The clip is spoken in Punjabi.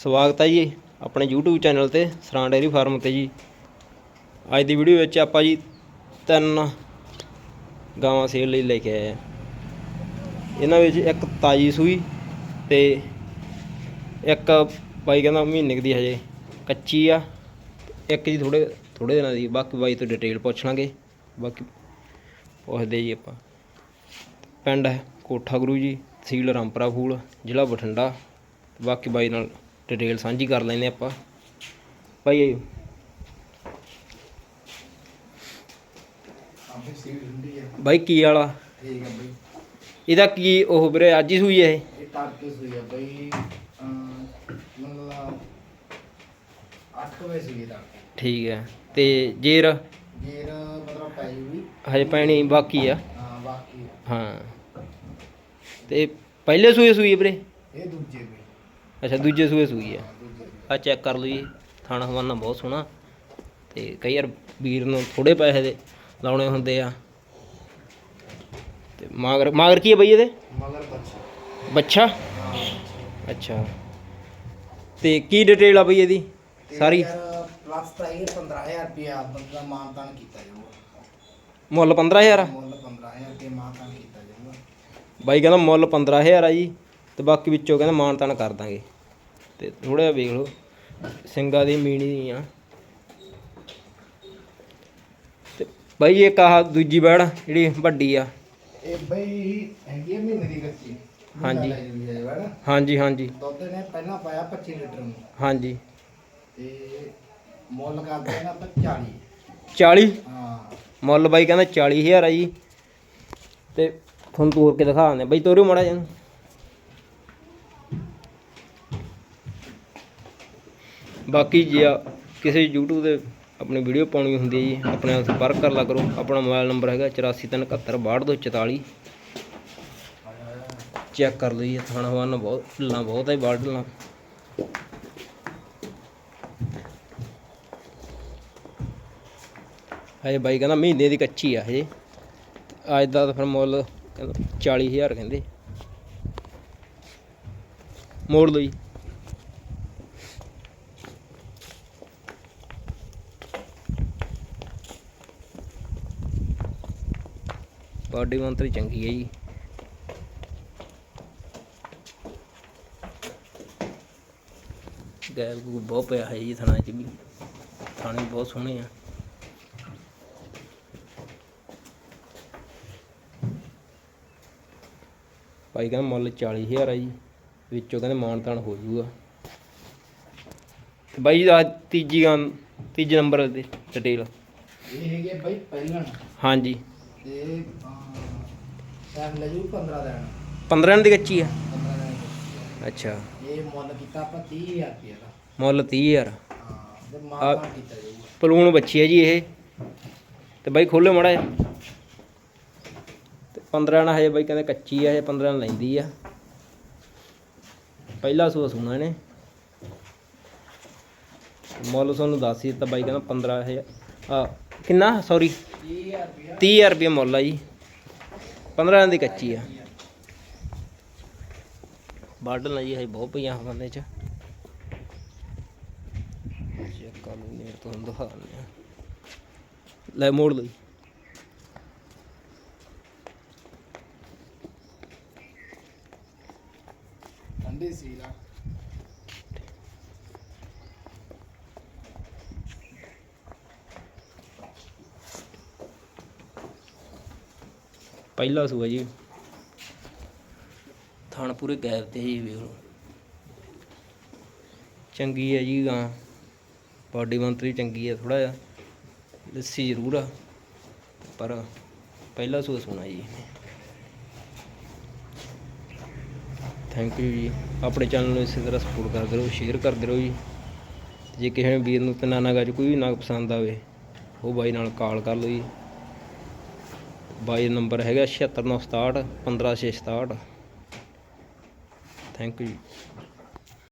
ਸਵਾਗਤ ਹੈ ਜੀ ਆਪਣੇ YouTube ਚੈਨਲ ਤੇ ਸਰਾਂ ਡੇਅਰੀ ਫਾਰਮ ਤੇ ਜੀ। ਅੱਜ ਦੀ ਵੀਡੀਓ ਵਿੱਚ ਆਪਾਂ ਜੀ ਤਿੰਨ ਗਾਵਾਂ ਸੇਲ ਲਈ ਲੈ ਕੇ ਆਏ ਆ। ਇਹਨਾਂ ਵਿੱਚ ਇੱਕ ਤਾਜੀ ਸੂਈ ਤੇ ਇੱਕ ਬਾਈ ਕਹਿੰਦਾ ਮਹੀਨੇ ਕੁ ਦੀ ਹਜੇ, ਕੱਚੀ ਆ। ਇੱਕ ਜੀ ਥੋੜੇ ਥੋੜੇ ਦਿਨਾਂ ਦੀ, ਬਾਕੀ ਬਾਈ ਤੋਂ ਡਿਟੇਲ ਪੁੱਛ ਲਾਂਗੇ। ਬਾਕੀ ਪੁੱਛਦੇ ਜੀ ਆਪਾਂ। ਪਿੰਡ ਹੈ ਕੋਠਾ ਗੁਰੂ ਜੀ ਤਹਿਸੀਲ ਰਾਮਪੁਰਾ ਫੂਲ, ਜ਼ਿਲ੍ਹਾ ਬਠਿੰਡਾ। ਬਾਕੀ ਬਾਈ ਨਾਲ ਡਿਟੇਲ ਸਾਂਝੀ ਕਰ ਲੈਂਦੇ ਆਪਾਂ। ਭਾਈ ਹੈ ਬਾਈ ਕੀ ਵਾਲਾ ਠੀਕ ਹੈ ਬਈ ਇਹਦਾ ਕੀ ਉਹ ਵੀਰੇ ਅੱਜ ਹੀ ਸੂਈ ਇਹ? ਇਹ ਟਾਰਕੇ ਸੂਈ ਹੈ ਬਈ ਅਮ, ਮਤਲਬ 8 ਵਜੇ ਸੂਈ ਦਾ ਠੀਕ ਹੈ। ਤੇ ਜੇਰ? ਗੇਰ ਮਤਲਬ ਪੈ ਜੂਗੀ ਹਜੇ ਪੈਣੀ ਬਾਕੀ ਆ। ਹਾਂ ਬਾਕੀ ਹਾਂ। ਤੇ ਪਹਿਲੇ ਸੂਏ ਸੂਈ ਵੀਰੇ? ਇਹ ਦੂਜੇ ਅੱਛਾ ਦੂਜੇ ਸੂਏ ਸੂਈ ਆ। ਆ ਚੈੱਕ ਕਰ ਲਓ ਜੀ ਥਾਣਾ ਹਵਾਨਾ ਬਹੁਤ ਸੋਹਣਾ। ਤੇ ਕਈ ਵਾਰ ਵੀਰ ਨੂੰ ਥੋੜੇ ਪੈਸੇ ਦੇ ਲਾਉਣੇ ਹੁੰਦੇ ਆ। ਤੇ ਮਾਗਰ ਮਾਗਰ ਕੀ ਹੈ ਬਈ ਇਹਦੇ? ਮਗਰ ਬੱਚਾ ਬੱਚਾ ਅੱਛਾ। ਤੇ ਕੀ ਡਿਟੇਲ ਆ ਬਈ ਇਹਦੀ? ਸਾਰੀ? ਪਲੱਸ ਤਾਂ ਇਹ 15000 ਰੁਪਿਆ ਬੰਦਾ ਮਾਨਤਾਨ ਕੀਤਾ ਜਾਊਗਾ। ਮੁੱਲ 15000 ਆ? ਮੁੱਲ 15000 ਰੁਪਏ ਮਾਨਤਾਨ ਕੀਤਾ ਜਾਊਗਾ। ਬਾਈ ਕਹਿੰਦਾ ਮੁੱਲ 15000 ਆ ਜੀ ਤੇ ਬਾਕੀ ਵਿੱਚੋਂ ਕਹਿੰਦਾ ਮਾਨ ਤਾਨ ਕਰ ਦਾਂਗੇ। ਤੇ ਥੋੜਾ ਜਿਹਾ ਵੇਖ ਲਓ ਸਿੰਘਾਂ ਦੀ ਮੀਣੀ ਆ ਤੇ ਬਾਈ ਇੱਕ ਆਹ ਦੂਜੀ ਬੈੜ ਜਿਹੜੀ ਵੱਡੀ ਆ। ਇਹ ਬਈ ਹੈਗੀ ਹੈ ਮਹੀਨੇ ਦੀ ਕੱਚੀ। ਹਾਂਜੀ। ਵੜ ਹਾਂਜੀ ਹਾਂਜੀ। ਦੁੱਧ ਨੇ ਪਹਿਲਾਂ ਪਾਇਆ 25 ਲੀਟਰ ਨੂੰ। ਹਾਂਜੀ। ਤੇ ਮੁੱਲ ਕਰਦੇ ਨੇ ਆਪਾਂ 40 40 ਹਾਂ। ਮੁੱਲ ਬਾਈ ਕਹਿੰਦਾ 40000 ਆ ਜੀ। ਤੇ ਤੁਹਾਨੂੰ ਤੋਰ ਕੇ ਦਿਖਾ ਦਿੰਦੇ ਬਾਈ ਤੋਰਿਓ ਮਾੜਾ ਜਿਹਾ ਬਾਕੀ ਜੇ ਆ, ਕਿਸੇ YouTube ਤੇ ਆਪਣੀ ਵੀਡੀਓ ਪਾਉਣੀ ਹੁੰਦੀ ਹੈ ਜੀ, ਆਪਣੇ ਨਾਲ ਸੰਪਰਕ ਕਰ ਲਾ ਕਰੋ। ਆਪਣਾ ਮੋਬਾਈਲ ਨੰਬਰ ਹੈਗਾ 8437726294 ਚੈੱਕ ਕਰ ਲਓ ਜੀ ਥਾਣਾ ਵਾਨ ਬਹੁਤ, ਢਿੱਲਾਂ ਬਹੁਤ ਹੈ ਬਾੜ ਢਿੱਲਾਂ। ਹਜੇ ਬਾਈ ਕਹਿੰਦਾ ਮਹੀਨੇ ਦੀ ਕੱਚੀ ਆ ਹਜੇ। ਅੱਜ ਦਾ ਤਾਂ ਫਿਰ ਮੁੱਲ ਕਹਿੰਦਾ 40000 ਕਹਿੰਦੇ। ਮੋੜ ਲਓ ਬਾਡੀ ਮੰਤਰੀ ਚੰਗੀ ਹੈ ਜੀ। ਗੈਰ ਗੂ ਬਹੁਤ ਪਿਆ ਹੈ ਜੀ ਥਾਣਾ 'ਚ ਵੀ। ਥਾਣੇ ਬਹੁਤ ਸੋਹਣੇ ਆ। ਭਾਈ ਕਹਿੰਦਾ ਮੁੱਲ 40000 ਆ ਜੀ ਵਿੱਚੋਂ ਕਹਿੰਦੇ ਮਾਨ ਤਾਨ ਹੋ ਜਾਊਗਾ। ਤੇ ਬਾਈ ਦਾ ਤੀਜੀ ਗਾਂ ਤੀਜੇ ਨੰਬਰ ਦੇ ਡਿਟੇਲ ਇਹ ਹੈਗੇ ਬਈ ਪਹਿਲਣ ਹਾਂਜੀ। ਤੇ ਸਾਹ ਲੈ ਜੂ 15 ਦਿਨ। 15 ਦੀ ਕੱਚੀ ਆ? 15 ਦਿਨ ਅੱਛਾ। ਇਹ ਮੁੱਲ ਕੀਤਾ ਆਪਾਂ 30000 ਰੁਪਏ ਦਾ। ਮੁੱਲ 30000 ਹਾਂ ਤੇ ਮਾਤਾ ਕੀਤਾ ਜਾਊਗਾ। ਪਲੂਣ ਬੱਚੀ ਹੈ ਜੀ ਇਹ। ਤੇ ਬਾਈ ਖੋਲੇ ਮੜਾ ਜਾ ਤੇ 15 ਨਾ ਹਜੇ ਬਾਈ ਕਹਿੰਦੇ ਕੱਚੀ ਆ ਇਹ 15 ਲੈਂਦੀ ਆ। ਪਹਿਲਾ ਸੂਆ ਸੁਣਾ ਇਹਨੇ। ਮੁੱਲ ਤੁਹਾਨੂੰ ਦੱਸ ਹੀ ਦਿੱਤਾ ਬਾਈ ਕਹਿੰਦਾ 15 ਹਜ਼ਾਰ। ਆ, ਕਿੰਨਾ? ਸੌਰੀ 30000 ਰੁਪਏ 30000 ਮੁੱਲ ਆ ਜੀ। 15 ਦੀ ਕੱਚੀ ਆ। ਬਾਡਲ ਨਾ ਜੀ, ਹਜੇ ਬਹੁਤ ਪਈਆਂ ਹਵਾਨੇ ਚ। ਚੈੱਕ ਕਰ ਲੈਂਦੇ ਤੁਹਾਨੂੰ ਦਿਖਾ ਦਿੰਦੇ ਲੈ ਮੋੜ ਲਈ ਪਹਿਲਾ ਸੂਆ ਜੀ। ਥਣ ਪੂਰੇ ਗੈਪ ਤੇ ਜੀ ਲਓ। ਚੰਗੀ ਹੈ ਜੀ ਗਾਂ। ਬਾਡੀ ਮੰਤਰੀ ਚੰਗੀ ਹੈ ਥੋੜਾ ਜਿਹਾ। ਲੱਸੀ ਜ਼ਰੂਰ ਆ। ਪਰ ਪਹਿਲਾ ਸੂਆ ਸੁਣਾ ਜੀ। ਥੈਂਕ ਯੂ ਜੀ। ਆਪਣੇ ਚੈਨਲ ਨੂੰ ਇਸੇ ਤਰ੍ਹਾਂ ਸਪੋਰਟ ਕਰਦੇ ਰਹੋ ਸ਼ੇਅਰ ਕਰਦੇ ਰਹੋ ਜੀ। ਜੇ ਕਿਸੇ ਵੀਰ ਨੂੰ ਤਨਾ ਨਾਗਾ ਚ ਕੋਈ ਵੀ ਨਾਗ ਪਸੰਦ ਆਵੇ ਉਹ ਬਾਈ ਨਾਲ ਕਾਲ ਕਰ ਲਓ ਜੀ। ਬਾਈ ਨੰਬਰ ਹੈਗਾ 7697 15667 ਥੈਂਕ ਯੂ